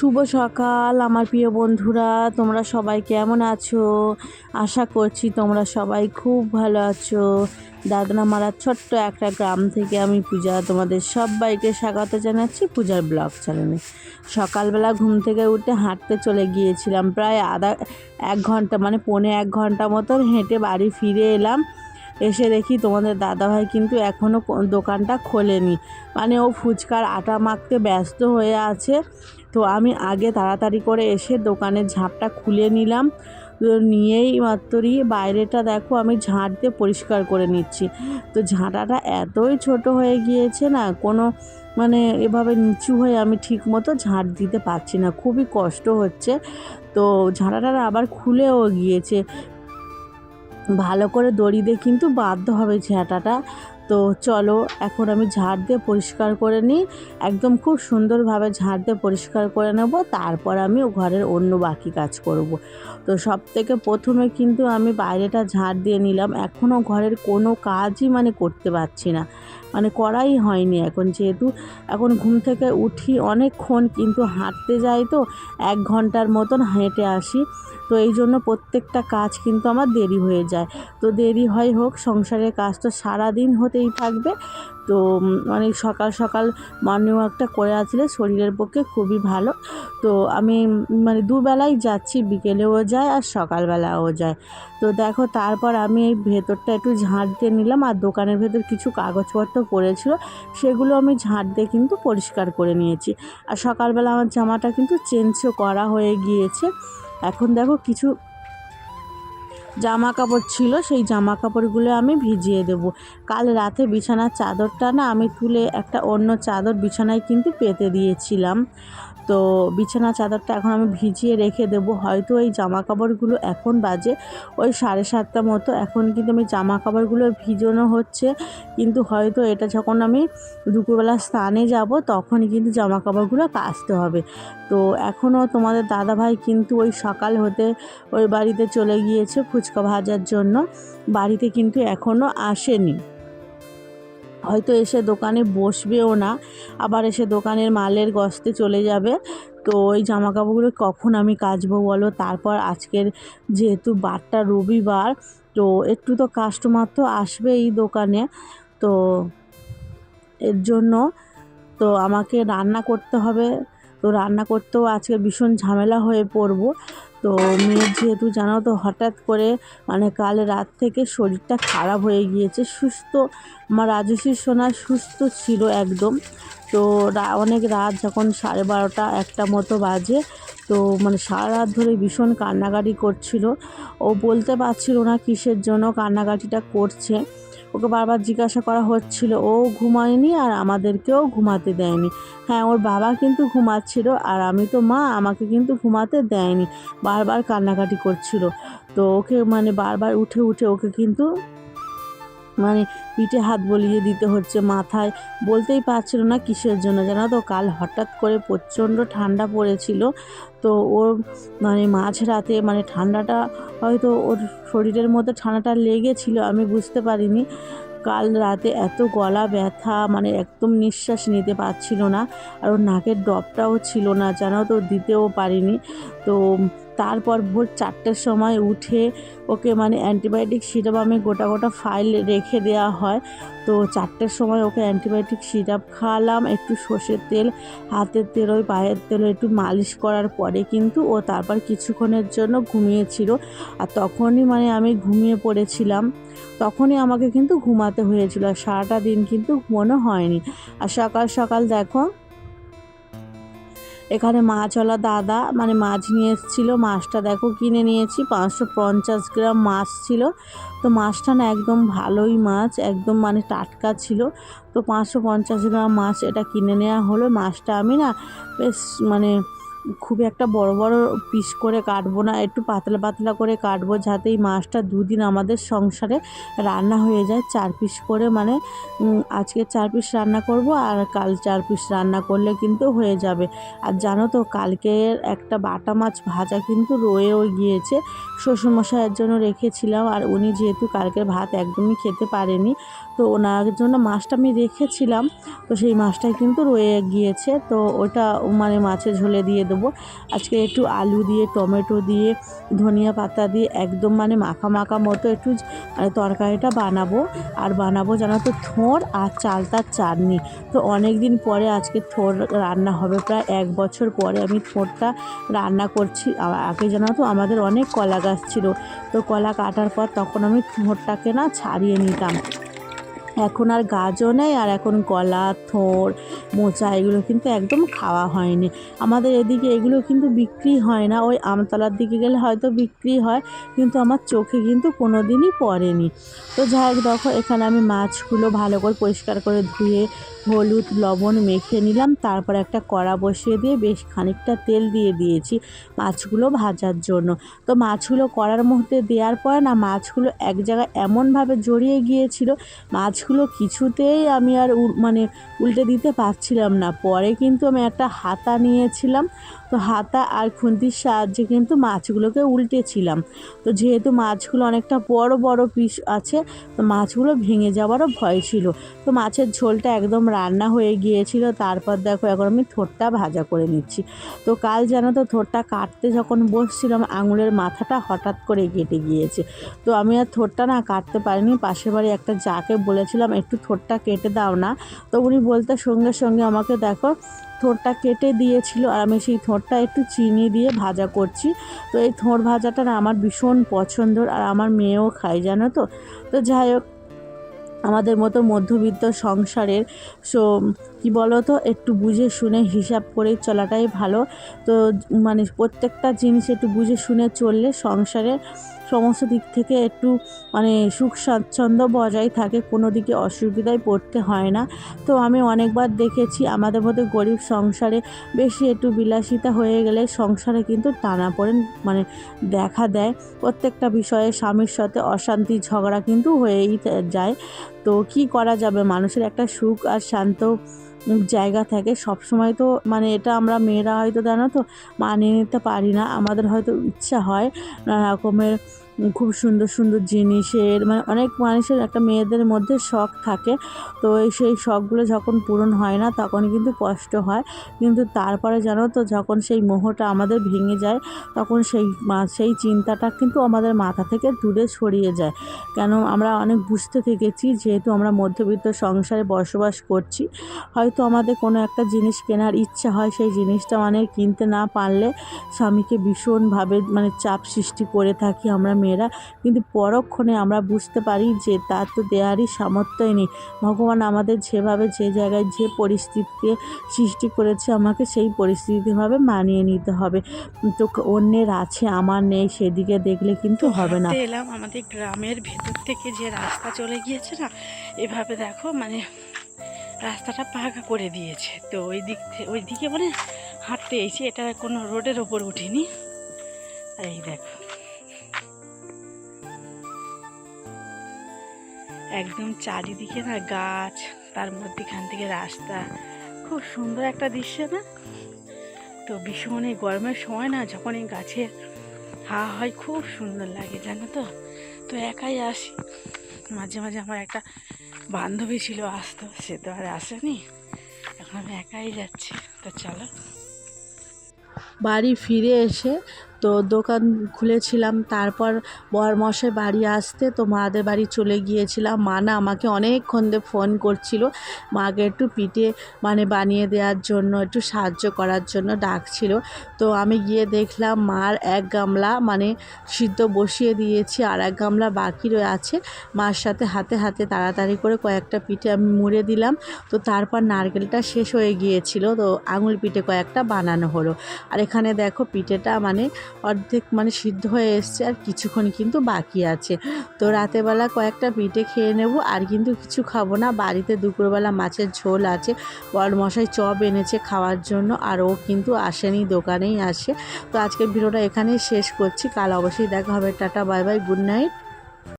শুভ সকাল, আমার প্রিয় বন্ধুরা, তোমরা সবাই কেমন আছো? আশা করছি তোমরা সবাই খুব ভালো আছো। দাদনামারা ছোট্ট একটা গ্রাম থেকে আমি পূজা তোমাদের সবাইকে স্বাগত জানাচ্ছি পূজার ব্লগ চ্যানেলে। সকালবেলা ঘুম থেকে উঠে হাঁটতে চলে গিয়েছিলাম, প্রায় আধা, এক ঘণ্টা মানে পৌনে এক ঘণ্টা মতন হেঁটে বাড়ি ফিরে এলাম। এসে দেখি তোমাদের দাদাভাই কিন্তু এখনও দোকানটা খোলেনি। মানে ও ফুচকার আটা মাখতে ব্যস্ত হয়ে আছে। তো আমি আগে তাড়াতাড়ি করে এসে দোকানের ঝাঁপটা খুলে নিলাম। নিয়েই মাত্রই বাইরেটা দেখো আমি ঝাঁট দিয়ে পরিষ্কার করে নিচ্ছি। তো ঝাঁটাটা এতই ছোট হয়ে গিয়েছে না, কোনো মানে এভাবে নিচু হয়ে আমি ঠিক মতো ঝাঁট দিতে পারছি না, খুবই কষ্ট হচ্ছে। তো ঝাঁটাটা আবার খুলেও গিয়েছে। ভালো করে দড়ি দিয়ে কিন্তু বাঁধতে হবে ঝাঁটাটা। তো চলো, এখন আমি ঝাড় দিয়ে পরিষ্কার করে নিই। একদম খুব সুন্দরভাবে ঝাড় দিয়ে পরিষ্কার করে নেব, তারপর আমি ঘরের অন্য বাকি কাজ করব। তো সব থেকে প্রথমে কিন্তু আমি বাইরেটা ঝাড় দিয়ে নিলাম। এখনও ঘরের কোনো কাজই মানে করতে পারছি না। মানে করাই হয়নি এখন যেহেতু। এখন ঘুম থেকে উঠি অনেকক্ষণ, কিন্তু হাঁটতে যাই তো এক ঘণ্টার মতন হেঁটে আসি। তো এই জন্য প্রত্যেকটা কাজ কিন্তু আমার দেরি হয়ে যায়। তো দেরি হয় হোক, সংসারের কাজ তো সারাদিন হতেই থাকবে। তো মানে সকাল সকাল মর্নিং ওয়াকটা করে আসলে শরীরের পক্ষে খুবই ভালো। তো, আমি মানে দুবেলাই যাচ্ছি, বিকেলেও যায় আর সকালবেলাও যায়। তো দেখো, তারপর আমি এই ভেতরটা একটু ঝাঁট দিয়ে নিলাম আর দোকানের ভেতর কিছু কাগজপত্র পড়েছিল, সেগুলো আমি ঝাঁট দিয়ে কিন্তু পরিষ্কার করে নিয়েছি। আর সকালবেলা আমার জামাটা কিন্তু চেঞ্জও করা হয়ে গিয়েছে। এখন দেখো, কিছু জামা কাপড় ছিল, সেই জামা কাপড়গুলো আমি ভিজিয়ে দেব। কাল রাতে বিছানার চাদরটা না আমি তুলে একটা অন্য চাদর বিছানায় কিন্তু পেতে দিয়েছিলাম। তো বিছানা চাদরটা এখন আমি ভিজিয়ে রেখে দেব। হয়তো এই জামা কাপড়গুলো এখন বাজে ওই সাড়ে সাতটা মতো। এখন কিন্তু আমি জামা কাপড়গুলো ভিজানো হচ্ছে। কিন্তু হয়তো এটা যখন আমি দুপুরবেলা স্নানে যাব, তখনই কিন্তু জামা কাপড়গুলো কাচতে হবে। তো এখনও তোমাদের দাদাভাই কিন্তু ওই সকাল হতে ওই বাড়িতে চলে গিয়েছে ফুচকা ভাজার জন্য। বাড়িতে কিন্তু এখনও আসেনি। হয়তো এসে দোকানে বসবেও না, আবার এসে দোকানের মালের গস্তে চলে যাবে। তো ওই জামা কাপড়গুলো কখন আমি কাচবো বলো? তারপর আজকের যেহেতু বারটা রবিবার, তো একটু তো কাস্টমার তো আসবে এই দোকানে। তো এর জন্য তো আমাকে রান্না করতে হবে। তো রান্না করতেও আজকে ভীষণ ঝামেলা হয়ে পড়ব। তো মেয়ের যেহেতু জানো তো, হঠাৎ করে মানে কাল রাত থেকে শরীরটা খারাপ হয়ে গিয়েছে। সুস্থ, আমার রাজস্বী সোনা সুস্থ ছিল একদম। তো অনেক রাত যখন সাড়ে বারোটা একটা মতো বাজে, তো মানে সারা রাত ধরে ভীষণ কান্নাকাটি করছিল। ও বলতে পারছিল না কিসের জন্য কান্নাকাটিটা করছে। ওকে বারবার জিজ্ঞাসা করা হচ্ছিল, ও ঘুমায়নি আর আমাদেরকেও ঘুমাতে দেয়নি? হ্যাঁ ওর বাবা কিন্তু ঘুমাচ্ছিল আর আমি তো মা, আমাকে কিন্তু ঘুমাতে দেয়নি। বারবার কান্নাকাটি করছিল। তো ওকে মানে বারবার উঠে উঠে ওকে কিন্তু মানে পিঠে হাত বলিয়ে দিতে হচ্ছে মাথায়। বলতেই পারছিল না কিসের জন্য জানো তো? কাল হঠাৎ করে প্রচণ্ড ঠান্ডা পড়েছিল। তো ওর মানে মাঝরাতে মানে ঠান্ডাটা হয়তো ওর শরীরের মধ্যে ঠান্ডাটা লেগেছিল, আমি বুঝতে পারিনি। কাল রাতে এত গলা ব্যথা মানে একদম নিঃশ্বাস নিতে পারছিল না। আর ওর নাকের ডপটাও ছিল না জানো তো, দিতেও পারিনি। তো তারপর ভোর চারটের সময় উঠে ওকে মানে অ্যান্টিবায়োটিক সিরাপ আমি গোটা গোটা ফাইল রেখে দেওয়া হয়। তো চারটের সময় ওকে অ্যান্টিবায়োটিক সিরাপ খাওয়ালাম, একটু সর্ষের তেল, হাতের তেল, ওই পায়ের তেল একটু মালিশ করার পরে কিন্তু ও তারপর কিছুক্ষণের জন্য ঘুমিয়েছিল। আর তখনই মানে আমি ঘুমিয়ে পড়েছিলাম। তখনই আমাকে কিন্তু ঘুমাতে হয়েছিল। আর সারাটা দিন কিন্তু ঘুমানো হয়নি। আর সকাল সকাল দেখো এখানে মাছওয়ালা দাদা মানে মাছ নিয়ে এসেছিল। মাছটা দেখো কিনে নিয়েছি, পাঁচশো পঞ্চাশ গ্রাম মাছ ছিল। তো মাছটা না একদম ভালোই মাছ, একদম মানে টাটকা ছিল। তো পাঁচশো পঞ্চাশ গ্রাম মাছ এটা কিনে নেওয়া হলো। মাছটা আমি না বেশ মানে খুবই একটা বড় বড় পিস করে কাটবো না, একটু পাতলা পাতলা করে কাটবো যাতে এই মাছটা দুদিন আমাদের সংসারে রান্না হয়ে যায়। চার পিস করে মানে আজকে চার পিস রান্না করব আর কাল চার পিস রান্না করলে কিন্তু হয়ে যাবে। আর জানো তো কালকের একটা বাটা মাছ ভাজা কিন্তু রয়েও গিয়েছে। শ্বশুরমশাইয়ের জন্য রেখেছিলাম আর উনি যেহেতু কালকের ভাত একদমই খেতে পারেনি তো ওনার জন্য মাছটা আমি রেখেছিলাম। তো সেই মাছটাই কিন্তু রয়ে গিয়েছে। তো ওটা মানে মাছের ঝোলে দিয়ে দেবো। আজকে একটু আলু দিয়ে, টমেটো দিয়ে, ধনিয়া পাতা দিয়ে একদম মানে মাখা মাখা মতো একটু মানে তরকারিটা বানাবো। আর বানাবো জানো তো থোঁড় আর চালতার চাটনি। তো অনেক দিন পরে আজকে থোড় রান্না হবে। প্রায় এক বছর পরে আমি থোড়টা রান্না করছি। আগে জানো তো আমাদের অনেক কলা গাছ ছিল। তো কলা কাটার পর তখন আমি থোড়টাকে না ছাড়িয়ে নিতাম। এখন আর গাছও নেই আর এখন কলা থোড় মোচা এগুলো কিন্তু একদম খাওয়া হয়নি। আমাদের এদিকে এগুলো কিন্তু বিক্রি হয় না। ওই আমতলার দিকে গেলে হয়তো বিক্রি হয়, কিন্তু আমার চোখে কিন্তু কোনো দিনই পড়েনি। তো যাই হোক, দেখো, এখানে আমি মাছগুলো ভালো করে পরিষ্কার করে ধুয়ে হলুদ, লবণ মেখে নিলাম। তারপর একটা কড়া বসিয়ে দিয়ে বেশ খানিকটা তেল দিয়ে দিয়েছি মাছগুলো ভাজার জন্য। তো মাছগুলো কড়ার মধ্যে দেওয়ার পরে না, মাছগুলো এক জায়গায় এমনভাবে জড়িয়ে গিয়েছিল, মাছগুলো কিছুতেই আমি আর মানে উল্টে দিতে পারছিলাম না। পরে কিন্তু আমি একটা হাতা নিয়েছিলাম। তো হাতা আর খুন্তির সাহায্যে কিন্তু মাছগুলোকে উল্টেছিলাম। তো যেহেতু মাছগুলো অনেকটা বড় বড় পিস আছে, তো মাছগুলো ভেঙে যাওয়ারও ভয় ছিল। তো মাছের ঝোলটা একদম রান্না হয়ে গিয়েছিল। তারপর দেখো, এখন আমি থোরটা ভাজা করে নিচ্ছি। তো কাল যেন তো থোরটা কাটতে যখন বসছিলাম, আঙুলের মাথাটা হঠাৎ করে কেটে গিয়েছে। তো আমি আর থোরটা না কাটতে পারিনি। পাশের বাড়ি একটা যাকে বলেছিলাম, একটু থোরটা কেটে দাও না। তো উনি বলতে সঙ্গে সঙ্গে আমাকে দেখো থোরটা কেটে দিয়েছিল আর আমি সেই থোরটা একটু চিনি দিয়ে ভাজা করছি। তো এই থোর ভাজাটা আমার ভীষণ পছন্দর আর আমার মেয়েও খায়, জানো তো? তো যাই হোক, আমাদের মতো মধ্যবিত্ত সংসারের, সো কী বলো তো একটু বুঝে শুনে হিসাব করে চলাটাই ভালো। তো মানে প্রত্যেকটা জিনিস একটু বুঝে শুনে চললে সংসারে সমস্ত দিক থেকে একটু মানে সুখ স্বাচ্ছন্দ্য বজায় থাকে, কোনো দিকে অসুবিধায় পড়তে হয় না। তো আমি অনেকবার দেখেছি, আমাদের মধ্যে গরিব সংসারে বেশি একটু বিলাসিতা হয়ে গেলে সংসারে কিন্তু টানাপোড়েন মানে দেখা দেয়। প্রত্যেকটা বিষয়ে স্বামীর সাথে অশান্তি, ঝগড়া কিন্তু হয়েই যায়। তো কি করা যাবে? মানুষের একটা সুখ আর শান্ত জায়গা থাকে সব সময় তো মানে এটা আমরা মেয়েরা হয়তো জানো তো, মানিয়ে নিতে পারি না, আমাদের হয়তো ইচ্ছা হয় নানা রকমের খুব সুন্দর সুন্দর জিনিসের মানে অনেক মানুষের একটা মেয়েদের মধ্যে শখ থাকে। তো সেই শখগুলো যখন পূরণ হয় না তখন কিন্তু কষ্ট হয়। কিন্তু তারপরে জানো তো, যখন সেই মোহটা আমাদের ভেঙে যায়, তখন সেই সেই চিন্তাটা কিন্তু আমাদের মাথা থেকে দূরে ছড়িয়ে যায়। কেন, আমরা অনেক বুঝতে থেকেছি, যেহেতু আমরা মধ্যবিত্ত সংসারে বসবাস করছি। হয়তো আমাদের কোনো একটা জিনিস কেনার ইচ্ছা হয়, সেই জিনিসটা মানে কিনতে না পারলে স্বামীকে ভীষণভাবে মানে চাপ সৃষ্টি করে থাকি আমরা মেয়েরা, কিন্তু পরক্ষণে আমরা বুঝতে পারি যে তার তো দেয়ারই সামর্থ্যই নেই। ভগবান আমাদের যেভাবে যে জায়গায় যে পরিস্থিতিতে সৃষ্টি করেছে, আমাকে সেই পরিস্থিতিভাবে মানিয়ে নিতে হবে। তো অন্যের আছে, আমার নেই, সেদিকে দেখলে কিন্তু হবে না। এলাম, আমাদের গ্রামের ভেতর থেকে যে রাস্তা চলে গিয়েছে না, এভাবে দেখো মানে রাস্তাটা পাকা করে দিয়েছে। তো ওই দিক থেকে ওই দিকে মানে হাঁটতে এসে এটা কোনো রোডের ওপর উঠিনি। এই দেখো। একদম চারিদিকে না গাছ, তার মধ্যেখান থেকে রাস্তা। খুব সুন্দর একটা দৃশ্য না? তো ভীষণ এই গরমের সময় না যখন এই গাছের হাওয়া হয়, খুব সুন্দর লাগে, জানো তো? তো একাই আসি। মাঝে মাঝে আমার একটা বান্ধবী ছিল, আসতো, সে তো আর আসেনি। এখন আমি একাই যাচ্ছি। তো চলো। বাড়ি ফিরে এসে তো দোকান খুলেছিলাম, তারপর বরমশাই বাড়ি আসতে তো মাদের বাড়ি চলে গিয়েছিলাম। মা না আমাকে অনেকক্ষণ ধরে ফোন করছিল, মাকে একটু পিঠে মানে বানিয়ে দেওয়ার জন্য, একটু সাহায্য করার জন্য ডাকছিল। তো আমি গিয়ে দেখলাম মার এক গামলা মানে সিদ্ধ বসিয়ে দিয়েছি, আর এক গামলা বাকি আছে। মার সাথে হাতে হাতে তাড়াতাড়ি করে কয়েকটা পিঠে আমি মুড়ে দিলাম। তো তারপর নারকেলটা শেষ হয়ে গিয়েছিল, তো আঙুল পিঠে কয়েকটা বানানো হলো। আর এখানে দেখো পিঠেটা মানে অর্ধেক মানে সিদ্ধ হয়ে এসছে আর কিছুক্ষণ কিন্তু বাকি আছে। তো রাতেবেলা কয়েকটা পিঠে খেয়ে নেব আর কিন্তু কিছু খাব না। বাড়িতে দুপুরবেলা মাছের ঝোল আছে। বড়মশাই চপ এনেছে খাওয়ার জন্য আর ও কিন্তু আসেনি, দোকানেই আসে। তো আজকের ভিডিওটা এখানেই শেষ করছি। কাল অবশ্যই দেখা হবে। Tata, bye bye, good night.